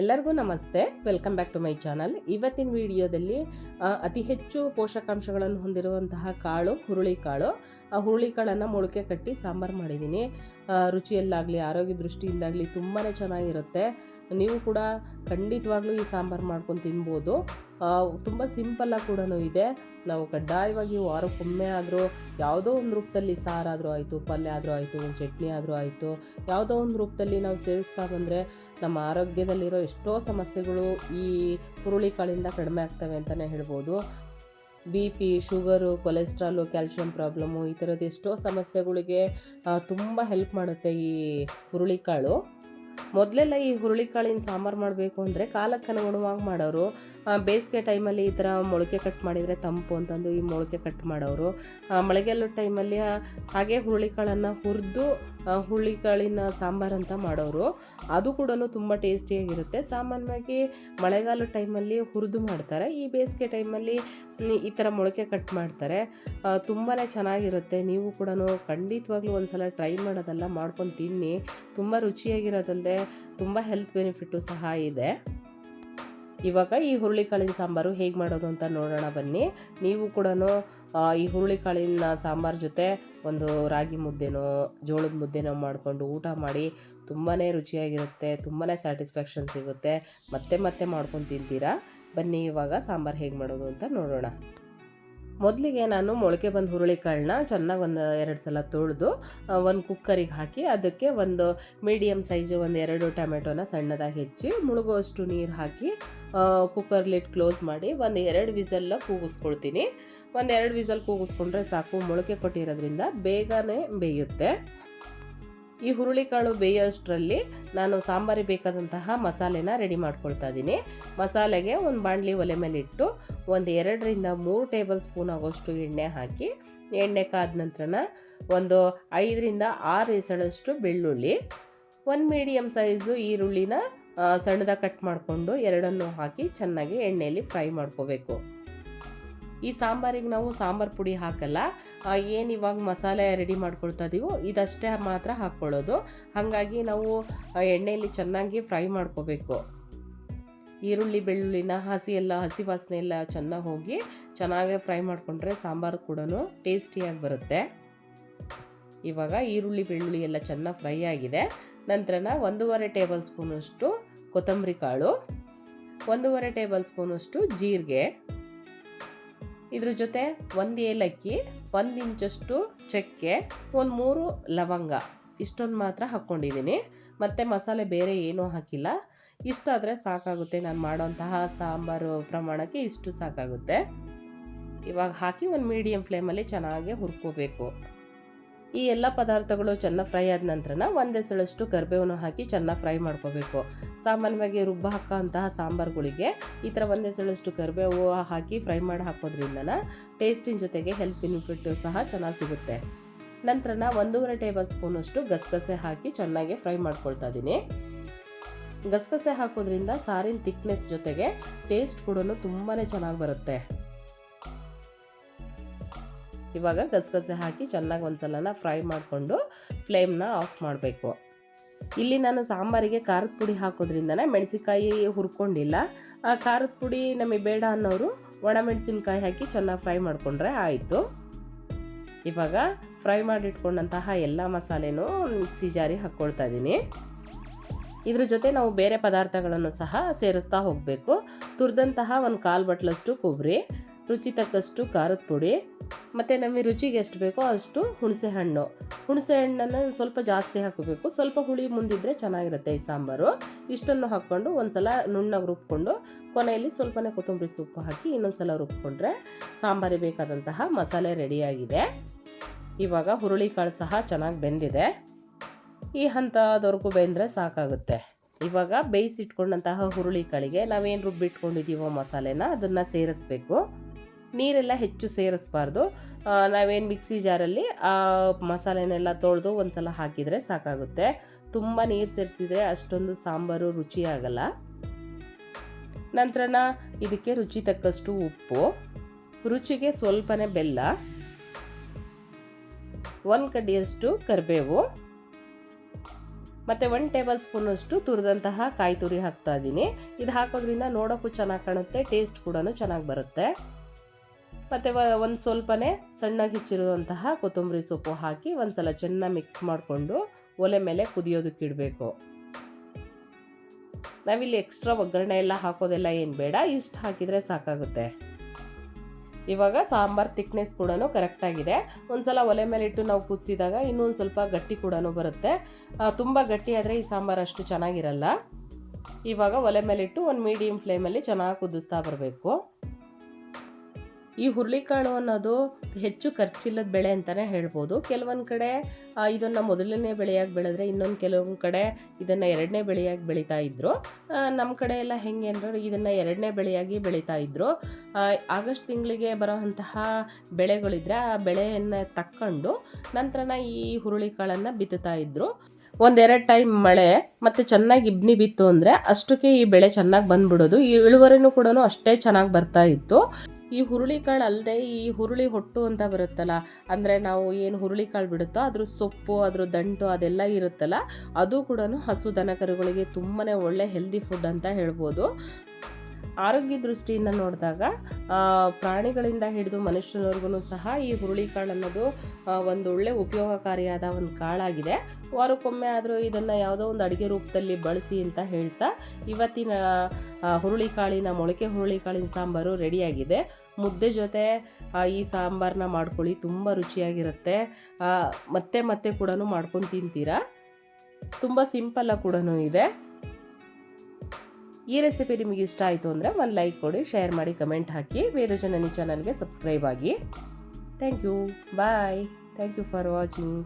ಎಲ್ಲರಿಗೂ ನಮಸ್ತೆ. Welcome back to my channel ಇವತ್ತಿನ ವಿಡಿಯೋದಲ್ಲಿ ಅತಿ ಹೆಚ್ಚು ಪೋಷಕಾಂಶಗಳನ್ನು ಹೊಂದಿರುವಂತಹ ಕಾಳು ಹುರುಳಿಕಾಳು ಆ ಹುರುಳಿಕಾಳನ್ನು ಮೊಳಕೆ ಕಟ್ಟಿ ಸಾಂಬಾರು ಮಾಡಿದ್ದೀನಿ. ರುಚಿಯಲ್ಲಾಗಲಿ, ಆರೋಗ್ಯ ದೃಷ್ಟಿಯಿಂದಾಗಲಿ ತುಂಬಾ ಚೆನ್ನಾಗಿರುತ್ತೆ. ನೀವು ಕೂಡ ಖಂಡಿತವಾಗ್ಲೂ ಈ ಸಾಂಬಾರು ಮಾಡ್ಕೊಂಡು ತಿನ್ಬೋದು. ತುಂಬ ಸಿಂಪಲ್ಲಾಗಿ ಕೂಡ ಇದೆ. ನಾವು ಕಡ್ಡಾಯವಾಗಿ ವಾರಕ್ಕೊಮ್ಮೆ ಆದರೂ ಯಾವುದೋ ಒಂದು ರೂಪದಲ್ಲಿ ಸಾರಾದರೂ ಆಯಿತು, ಪಲ್ಯ ಆದರೂ ಆಯಿತು ಒಂದು ಚಟ್ನಿ ಆದರೂ ಆಯಿತು, ಯಾವುದೋ ಒಂದು ರೂಪದಲ್ಲಿ ನಾವು ಸೇವಿಸ್ತಾ ಬಂದರೆ ನಮ್ಮ ಆರೋಗ್ಯದಲ್ಲಿರೋ ಎಷ್ಟೋ ಸಮಸ್ಯೆಗಳು ಈ ಹುರುಳಿಕಾಳಿಂದ ಕಡಿಮೆ ಆಗ್ತವೆ ಅಂತಲೇ ಹೇಳ್ಬೋದು. B P, sugar, cholesterol, calcium problem ಈ ಥರದ್ದು ಎಷ್ಟೋ ಸಮಸ್ಯೆಗಳಿಗೆ ತುಂಬ ಹೆಲ್ಪ್ ಮಾಡುತ್ತೆ ಈ ಹುರುಳಿಕಾಳು ಮೊದಲೆಲ್ಲ ಈ ಹುರುಳಿಕಾಳಿನ ಸಾಂಬಾರು ಮಾಡಬೇಕು ಅಂದರೆ ಕಾಲಕ್ಕೆ ಅನುಗುಣವಾಗಿ ಮಾಡೋರು ಬೇಸಿಗೆ ಟೈಮಲ್ಲಿ ಈ ಥರ ಮೊಳಕೆ ಕಟ್ ಮಾಡಿದರೆ ತಂಪು ಅಂತಂದು ಈ ಮೊಳಕೆ ಕಟ್ ಮಾಡೋರು ಮಳೆಗಾಲದ ಟೈಮಲ್ಲಿ ಹಾಗೆ ಹುರುಳಿಕಾಳನ್ನು ಹುರಿದು ಹುರುಳಿಕಾಳಿನ ಸಾಂಬಾರು ಅಂತ ಮಾಡೋರು. ಅದು ಕೂಡ ತುಂಬ ಟೇಸ್ಟಿಯಾಗಿರುತ್ತೆ ಸಾಮಾನ್ಯವಾಗಿ ಮಳೆಗಾಲದ ಟೈಮಲ್ಲಿ ಹುರಿದು ಮಾಡ್ತಾರೆ. ಈ ಬೇಸಿಗೆ ಟೈಮಲ್ಲಿ ಈ ಥರ ಮೊಳಕೆ ಕಟ್ ಮಾಡ್ತಾರೆ. ತುಂಬಾ ಚೆನ್ನಾಗಿರುತ್ತೆ. ನೀವು ಕೂಡ ಖಂಡಿತವಾಗ್ಲೂ ಒಂದ್ಸಲ ಟ್ರೈ ಮಾಡೋದೆಲ್ಲ ಮಾಡ್ಕೊಂಡು ತಿನ್ನಿ. ತುಂಬ ರುಚಿಯಾಗಿರೋದಲ್ಲದೆ ತುಂಬ ಹೆಲ್ತ್ ಬೆನಿಫಿಟ್ಟು ಸಹ ಇದೆ. ಇವಾಗ ಈ ಹುರುಳಿಕಾಳಿನ ಸಾಂಬಾರು ಹೇಗೆ ಮಾಡೋದು ಅಂತ ನೋಡೋಣ ಬನ್ನಿ. ನೀವು ಕೂಡ ಈ ಹುರುಳಿಕಾಳಿನ ಸಾಂಬಾರು ಜೊತೆ ಒಂದು ರಾಗಿ ಮುದ್ದೆನೋ, ಜೋಳದ ಮುದ್ದೆನೋ ಮಾಡಿಕೊಂಡು ಊಟ ಮಾಡಿ ತುಂಬಾ ರುಚಿಯಾಗಿರುತ್ತೆ ತುಂಬಾ ಸ್ಯಾಟಿಸ್ಫ್ಯಾಕ್ಷನ್ ಸಿಗುತ್ತೆ. ಮತ್ತೆ ಮತ್ತೆ ಮಾಡ್ಕೊಂಡು ತಿಂತೀರಾ? ಬನ್ನಿ, ಇವಾಗ ಸಾಂಬಾರು ಹೇಗೆ ಮಾಡೋದು ಅಂತ ನೋಡೋಣ. ಮೊದಲಿಗೆ ನಾನು ಮೊಳಕೆ ಬಂದ ಹುರುಳಿಕಾಳನ್ನ ಚೆನ್ನಾಗಿ ಒಂದು ಎರಡು ಸಲ ತೊಳೆದು ಒಂದು ಕುಕ್ಕರಿಗೆ ಹಾಕಿ ಅದಕ್ಕೆ ಒಂದು ಮೀಡಿಯಮ್ ಸೈಜು ಒಂದು ಎರಡು ಟೊಮೆಟೊನ ಸಣ್ಣದಾಗಿ ಹೆಚ್ಚಿ ಮುಳುಗುವಷ್ಟು ನೀರು ಹಾಕಿ ಕುಕ್ಕರ್ ಲಿಟ್ ಕ್ಲೋಸ್ ಮಾಡಿ ಒಂದು ಎರಡು ವಿಸಲ್ಲ ಕೂಗಿಸ್ಕೊಳ್ತೀನಿ. ಒಂದು ಎರಡು ವಿಸಲ್ ಕೂಗಿಸ್ಕೊಂಡ್ರೆ ಸಾಕು, ಮೊಳಕೆ ಕೊಟ್ಟಿರೋದ್ರಿಂದ ಬೇಗನೆ ಬೇಯುತ್ತೆ. ಈ ಹುರುಳಿಕಾಳು ಬೇಯೋಷ್ಟರಲ್ಲಿ ನಾನು ಸಾಂಬಾರಿಗೆ ಬೇಕಾದಂತಹ ಮಸಾಲೆನ ರೆಡಿ ಮಾಡ್ಕೊಳ್ತಾ ಇದ್ದೀನಿ. ಮಸಾಲೆಗೆ ಒಂದು ಬಾಣಲಿ ಒಲೆ ಮೇಲೆ ಇಟ್ಟು ಒಂದು ಎರಡರಿಂದ ಮೂರು ಟೇಬಲ್ ಸ್ಪೂನ್ ಆಗೋಷ್ಟು ಎಣ್ಣೆ ಹಾಕಿ, ಎಣ್ಣೆ ಕಾದ ನಂತರನ ಒಂದು ಐದರಿಂದ ಆರು ಎಸಳಷ್ಟು ಬೆಳ್ಳುಳ್ಳಿ, ಒಂದು ಮೀಡಿಯಮ್ ಸೈಜು ಈರುಳ್ಳಿನ ಸಣ್ಣದ ಸಣ್ಣದಾಗಿ ಕಟ್ ಮಾಡಿಕೊಂಡು ಎರಡನ್ನೂ ಹಾಕಿ ಚೆನ್ನಾಗಿ ಎಣ್ಣೆಯಲ್ಲಿ ಫ್ರೈ ಮಾಡ್ಕೋಬೇಕು. ಈ ಸಾಂಬಾರಿಗೆ ನಾವು ಸಾಂಬಾರು ಪುಡಿ ಹಾಕಲ್ಲ. ಏನು ಇವಾಗ ಮಸಾಲೆ ರೆಡಿ ಮಾಡ್ಕೊಳ್ತಾ ಇದೀವೋ ಇದಷ್ಟೇ ಮಾತ್ರ ಹಾಕ್ಕೊಳ್ಳೋದು. ಹಾಗಾಗಿ ನಾವು ಎಣ್ಣೆಯಲ್ಲಿ ಚೆನ್ನಾಗಿ ಫ್ರೈ ಮಾಡ್ಕೋಬೇಕು. ಈರುಳ್ಳಿ, ಬೆಳ್ಳುಳ್ಳಿನ ಹಸಿ ಎಲ್ಲ, ಹಸಿ ವಾಸನೆ ಎಲ್ಲ ಚೆನ್ನಾಗಿ ಹೋಗಿ ಚೆನ್ನಾಗೇ ಫ್ರೈ ಮಾಡಿಕೊಂಡ್ರೆ ಸಾಂಬಾರು ಕೂಡ ಟೇಸ್ಟಿಯಾಗಿ ಬರುತ್ತೆ. ಇವಾಗ ಈರುಳ್ಳಿ, ಬೆಳ್ಳುಳ್ಳಿ ಎಲ್ಲ ಚೆನ್ನಾಗಿ ಫ್ರೈ ಆಗಿದೆ. ನಂತರನ ಒಂದೂವರೆ ಟೇಬಲ್ ಸ್ಪೂನಷ್ಟು ಕೊತ್ತಂಬರಿ ಕಾಳು, ಒಂದೂವರೆ ಟೇಬಲ್ ಸ್ಪೂನಷ್ಟು ಜೀರಿಗೆ. ಇದ್ರ ಜೊತೆ ಒಂದು ಏಲಕ್ಕಿ, ಒಂದು ಇಂಚಷ್ಟು ಚಕ್ಕೆ, ಒಂದು ಮೂರು ಲವಂಗ. ಇಷ್ಟೊಂದು ಮಾತ್ರ ಹಾಕ್ಕೊಂಡಿದ್ದೀನಿ ಮತ್ತು ಮಸಾಲೆ ಬೇರೆ ಏನೂ ಹಾಕಿಲ್ಲ. ಇಷ್ಟಾದರೆ ಸಾಕಾಗುತ್ತೆ. ನಾನು ಮಾಡೋಂತಹ ಸಾಂಬಾರು ಪ್ರಮಾಣಕ್ಕೆ ಇಷ್ಟು ಸಾಕಾಗುತ್ತೆ. ಇವಾಗ ಹಾಕಿ ಒಂದು ಮೀಡಿಯಂ ಫ್ಲೇಮಲ್ಲಿ ಚೆನ್ನಾಗಿ ಹುರ್ಕೋಬೇಕು. ಈ ಎಲ್ಲ ಪದಾರ್ಥಗಳು ಚೆನ್ನಾಗಿ ಫ್ರೈ ಆದ ನಂತರನ ಒಂದೆಸಳಷ್ಟು ಕರಿಬೇವನ್ನು ಹಾಕಿ ಚೆನ್ನಾಗಿ ಫ್ರೈ ಮಾಡ್ಕೋಬೇಕು. ಸಾಮಾನ್ಯವಾಗಿ ರುಬ್ಬ ಹಾಕೋಂತಹ ಸಾಂಬಾರುಗಳಿಗೆ ಈ ಥರ ಒಂದೆಸಳಷ್ಟು ಕರಿಬೇವು ಹಾಕಿ ಫ್ರೈ ಮಾಡಿ ಹಾಕೋದ್ರಿಂದ ಟೇಸ್ಟಿನ ಜೊತೆಗೆ ಹೆಲ್ತ್ ಬೆನಿಫಿಟ್ ಸಹ ಚೆನ್ನಾಗಿ ಸಿಗುತ್ತೆ. ನಂತರನ ಒಂದೂವರೆ ಟೇಬಲ್ ಸ್ಪೂನಷ್ಟು ಗಸಗಸೆ ಹಾಕಿ ಚೆನ್ನಾಗಿ ಫ್ರೈ ಮಾಡ್ಕೊಳ್ತಾ ಇದ್ದೀನಿ ಗಸಗಸೆ ಹಾಕೋದ್ರಿಂದ ಸಾರಿನ ಥಿಕ್ನೆಸ್ ಜೊತೆಗೆ ಟೇಸ್ಟ್ ಕೂಡ ತುಂಬಾ ಚೆನ್ನಾಗಿ ಬರುತ್ತೆ. ಇವಾಗ ಗಸಗಸೆ ಹಾಕಿ ಚೆನ್ನಾಗಿ ಒಂದ್ಸಲನ ಫ್ರೈ ಮಾಡಿಕೊಂಡು ಫ್ಲೇಮ್ನ ಆಫ್ ಮಾಡಬೇಕು. ಇಲ್ಲಿ ನಾನು ಸಾಂಬಾರಿಗೆ ಖಾರದ ಪುಡಿ ಹಾಕೋದ್ರಿಂದನೇ ಮೆಣಸಿನ್ಕಾಯಿ ಹುರ್ಕೊಂಡಿಲ್ಲ. ಆ ಖಾರದ ಪುಡಿ ನಮಗೆ ಬೇಡ ಅನ್ನೋರು ಒಣಮೆಣಸಿನ್ಕಾಯಿ ಹಾಕಿ ಚೆನ್ನಾಗಿ ಫ್ರೈ ಮಾಡಿಕೊಂಡ್ರೆ ಆಯಿತು. ಇವಾಗ ಫ್ರೈ ಮಾಡಿಟ್ಕೊಂಡಂತಹ ಎಲ್ಲ ಮಸಾಲೆನೂ ಮಿಕ್ಸಿ ಜಾರಿ ಹಾಕ್ಕೊಳ್ತಾ ಇದ್ದೀನಿ ಇದ್ರ ಜೊತೆ ನಾವು ಬೇರೆ ಪದಾರ್ಥಗಳನ್ನು ಸಹ ಸೇರಿಸ್ತಾ ಹೋಗಬೇಕು. ತುರಿದಂತಹ ಒಂದು ಕಾಲು ಬಟ್ಲಷ್ಟು ಕೊಬ್ಬರಿ ರುಚಿ ತಕ್ಕಷ್ಟು ಖಾರದ ಪುಡಿ, ಮತ್ತು ನಮಗೆ ರುಚಿಗೆ ಎಷ್ಟು ಬೇಕೋ ಅಷ್ಟು ಹುಣಸೆ ಹಣ್ಣು. ಹುಣಸೆ ಹಣ್ಣನ್ನು ಸ್ವಲ್ಪ ಜಾಸ್ತಿ ಹಾಕಬೇಕು. ಸ್ವಲ್ಪ ಹುಳಿ ಮುಂದಿದ್ರೆ ಚೆನ್ನಾಗಿರುತ್ತೆ ಈ ಸಾಂಬಾರು. ಇಷ್ಟನ್ನು ಹಾಕ್ಕೊಂಡು ಒಂದ್ಸಲ ನುಣ್ಣಗೆ ರುಬ್ಕೊಂಡು, ಕೊನೆಯಲ್ಲಿ ಸ್ವಲ್ಪನೇ ಕೊತ್ತಂಬರಿ ಸೊಪ್ಪು ಹಾಕಿ ಇನ್ನೊಂದ್ಸಲ ರುಬ್ಕೊಂಡ್ರೆ ಸಾಂಬಾರಿಗೆ ಬೇಕಾದಂತಹ ಮಸಾಲೆ ರೆಡಿಯಾಗಿದೆ. ಇವಾಗ ಹುರುಳಿಕಾಳು ಸಹ ಚೆನ್ನಾಗಿ ಬೆಂದಿದೆ. ಈ ಹಂತದವರೆಗೂ ಬೆಂದರೆ ಸಾಕಾಗುತ್ತೆ. ಇವಾಗ ಬೇಯಿಸಿಟ್ಕೊಂಡಂತಹ ಹುರುಳಿಕಾಳಿಗೆ ನಾವೇನು ರುಬ್ಬಿಟ್ಕೊಂಡಿದ್ದೀವೋ ಮಸಾಲೆನ, ಅದನ್ನು ಸೇರಿಸ್ಬೇಕು. ನೀರೆಲ್ಲ ಹೆಚ್ಚು ಸೇರಿಸ್ಬಾರ್ದು. ನಾವೇನು ಮಿಕ್ಸಿ ಜಾರಲ್ಲಿ ಆ ಮಸಾಲೆನೆಲ್ಲ ತೊಳೆದು ಒಂದ್ಸಲ ಹಾಕಿದರೆ ಸಾಕಾಗುತ್ತೆ. ತುಂಬ ನೀರು ಸೇರಿಸಿದ್ರೆ ಅಷ್ಟೊಂದು ಸಾಂಬಾರು ರುಚಿಯಾಗಲ್ಲ. ನಂತರ ಇದಕ್ಕೆ ರುಚಿ ತಕ್ಕಷ್ಟು ಉಪ್ಪು. ರುಚಿಗೆ ಸ್ವಲ್ಪನೇ ಬೆಲ್ಲ. ಒಂದು ಕಡ್ಡಿಯಷ್ಟು ಕರಿಬೇವು. ಮತ್ತು ಒನ್ ಟೇಬಲ್ ಸ್ಪೂನಷ್ಟು ತುರಿದಂತಹ ಕಾಯಿ ತುರಿ ಹಾಕ್ತಾ ಇದ್ದೀನಿ. ಇದು ಹಾಕೋದ್ರಿಂದ ನೋಡೋಕ್ಕೂ ಚೆನ್ನಾಗಿ ಕಾಣುತ್ತೆ, ಟೇಸ್ಟ್ ಕೂಡ ಚೆನ್ನಾಗಿ ಬರುತ್ತೆ. ಮತ್ತು ಒಂದು ಸ್ವಲ್ಪನೇ ಸಣ್ಣಗೆ ಹೆಚ್ಚಿರುವಂತಹ ಕೊತ್ತಂಬರಿ ಸೊಪ್ಪು ಹಾಕಿ ಒಂದು ಸಲ ಚೆನ್ನಾಗಿ ಮಿಕ್ಸ್ ಮಾಡಿಕೊಂಡು ಒಲೆ ಮೇಲೆ ಕುದಿಯೋದಕ್ಕೆ ಇಡಬೇಕು. ನಾವಿಲ್ಲಿ ಎಕ್ಸ್ಟ್ರಾ ಒಗ್ಗರಣೆ ಎಲ್ಲ ಹಾಕೋದೆಲ್ಲ ಏನು ಬೇಡ, ಇಷ್ಟು ಹಾಕಿದರೆ ಸಾಕಾಗುತ್ತೆ. ಇವಾಗ ಸಾಂಬಾರ್ ತಿಕ್ನೆಸ್ ಕೂಡ ಕರೆಕ್ಟಾಗಿದೆ ಒಂದ್ಸಲ ಒಲೆ ಮೇಲೆ ಇಟ್ಟು ನಾವು ಕುದಿಸಿದಾಗ ಇನ್ನೊಂದು ಸ್ವಲ್ಪ ಗಟ್ಟಿ ಕೂಡ ಬರುತ್ತೆ. ತುಂಬ ಗಟ್ಟಿ ಆದರೆ ಈ ಸಾಂಬಾರು ಅಷ್ಟು ಚೆನ್ನಾಗಿರಲ್ಲ. ಇವಾಗ ಒಲೆ ಮೇಲಿಟ್ಟು ಒಂದು ಮೀಡಿಯಮ್ ಫ್ಲೇಮಲ್ಲಿ ಚೆನ್ನಾಗಿ ಕುದಿಸ್ತಾ ಬರಬೇಕು. ಈ ಹುರುಳಿಕಾಳು ಅನ್ನೋದು ಹೆಚ್ಚು ಖರ್ಚಿಲ್ಲದ ಬೆಳೆ ಅಂತಲೇ ಹೇಳ್ಬೋದು. ಕೆಲವೊಂದು ಕಡೆ ಇದನ್ನು ಮೊದಲನೇ ಬೆಳೆಯಾಗಿ ಬೆಳೆದ್ರೆ ಇನ್ನೊಂದು ಕೆಲವೊಂದು ಕಡೆ ಇದನ್ನು ಎರಡನೇ ಬೆಳೆಯಾಗಿ ಬೆಳೀತಾ ಇದ್ದರು ನಮ್ಮ ಕಡೆ ಎಲ್ಲ ಹೆಂಗೆ ಅಂದರೆ ಇದನ್ನು ಎರಡನೇ ಬೆಳೆಯಾಗಿ ಬೆಳೀತಾ ಇದ್ದರು ಆಗಸ್ಟ್ ತಿಂಗಳಿಗೆ ಬರೋವಂತಹ ಬೆಳೆಗಳಿದ್ರೆ ಆ ಬೆಳೆಯನ್ನು ತಕ್ಕೊಂಡು ನಂತರನ ಈ ಹುರುಳಿಕಾಳನ್ನು ಬಿತ್ತುತ್ತಾ ಇದ್ದರು ಒಂದೆರಡು ಟೈಮ್ ಮಳೆ ಮತ್ತು ಚೆನ್ನಾಗಿ ಇಬ್ನಿ ಬಿತ್ತು ಅಂದರೆ ಅಷ್ಟಕ್ಕೆ ಈ ಬೆಳೆ ಚೆನ್ನಾಗಿ ಬಂದ್ಬಿಡೋದು. ಈ ಇಳುವರಿನೂ ಕೂಡ ಅಷ್ಟೇ ಚೆನ್ನಾಗಿ ಬರ್ತಾ ಇತ್ತು. ಈ ಹುರುಳಿಕಾಳು ಅಲ್ಲದೆ ಈ ಹುರುಳಿ ಹೊಟ್ಟು ಅಂತ ಬರುತ್ತಲ್ಲ, ಅಂದರೆ ನಾವು ಏನು ಹುರುಳಿಕಾಳು ಬಿಡುತ್ತೋ ಅದ್ರ ಸೊಪ್ಪು, ಅದ್ರ ದಂಟು ಅದೆಲ್ಲ ಇರುತ್ತಲ್ಲ, ಅದು ಕೂಡ ಹಸು ದನ ಕರುಗಳಿಗೆ ತುಂಬಾ ಒಳ್ಳೆ ಹೆಲ್ದಿ ಫುಡ್ ಅಂತ ಹೇಳ್ಬೋದು. ಆರೋಗ್ಯ ದೃಷ್ಟಿಯಿಂದ ನೋಡಿದಾಗ ಪ್ರಾಣಿಗಳಿಂದ ಹಿಡಿದು ಮನುಷ್ಯನವ್ರಿಗೂ ಸಹ ಈ ಹುರುಳಿಕಾಳು ಅನ್ನೋದು ಒಂದು ಒಳ್ಳೆ ಉಪಯೋಗಕಾರಿಯಾದ ಒಂದು ಕಾಳಾಗಿದೆ. ವಾರಕ್ಕೊಮ್ಮೆ ಆದರೂ ಇದನ್ನು ಯಾವುದೋ ಒಂದು ಅಡುಗೆ ರೂಪದಲ್ಲಿ ಬಳಸಿ ಅಂತ ಹೇಳ್ತಾ, ಇವತ್ತಿನ ಹುರುಳಿಕಾಳಿನ ಮೊಳಕೆ ಹುರುಳಿಕಾಳಿನ ಸಾಂಬಾರು ರೆಡಿಯಾಗಿದೆ. ಮುದ್ದೆ ಜೊತೆ ಈ ಸಾಂಬಾರನ್ನ ಮಾಡ್ಕೊಳ್ಳಿ, ತುಂಬ ರುಚಿಯಾಗಿರುತ್ತೆ. ಮತ್ತೆ ಮತ್ತೆ ಕೂಡ ಮಾಡ್ಕೊಂಡು ತಿಂತೀರಾ? ತುಂಬ ಸಿಂಪಲ್ಲಾಗಿ ಕೂಡ ಇದೆ. ಈ ರೆಸಿಪಿ ನಿಮಗೆ ಇಷ್ಟ ಆಯಿತು ಅಂದರೆ ಒಂದು ಲೈಕ್ ಕೊಡಿ, ಶೇರ್ ಮಾಡಿ, ಕಮೆಂಟ್ ಹಾಕಿ. ಬೇರೆ ಜನನಿ ಚಾನಲ್ಗೆ ಸಬ್ಸ್ಕ್ರೈಬ್ ಆಗಿ. Thank you bye thank you for watching